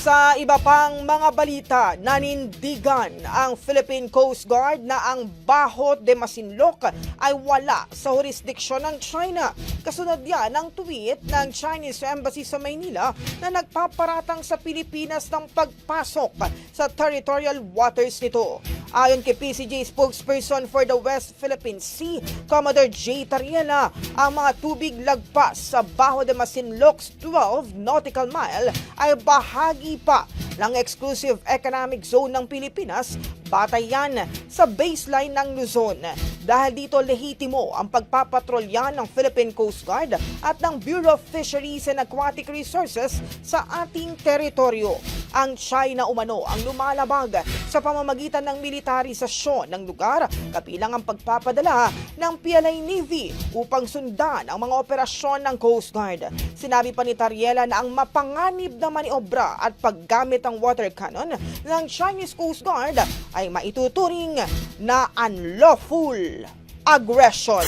Sa iba pang mga balita, nanindigan ang Philippine Coast Guard na ang Baho de Masinloc ay wala sa jurisdiksyon ng China. Kasunod yan ang tweet ng Chinese Embassy sa Maynila na nagpaparatang sa Pilipinas ng pagpasok sa territorial waters nito. Ayon kay PCJ spokesperson for the West Philippine Sea, Commodore J. Tariela, ang mga tubig lagpas sa Baho de Masinloc's 12 nautical mile ay bahagi pa ng exclusive economic zone ng Pilipinas batay yan sa baseline ng Luzon. Dahil dito lehitimo ang pagpapatrolya ng Philippine Coast Guard at ng Bureau of Fisheries and Aquatic Resources sa ating teritoryo. Ang China umano ang lumalabag sa pamamagitan ng militarisasyon ng lugar kabilang ang pagpapadala ng PLA Navy upang sundan ang mga operasyon ng Coast Guard. Sinabi pa ni Tariela na ang mapanganib na maniobra at paggamit ng water cannon ng Chinese Coast Guard ay maituturing na unlawful aggression.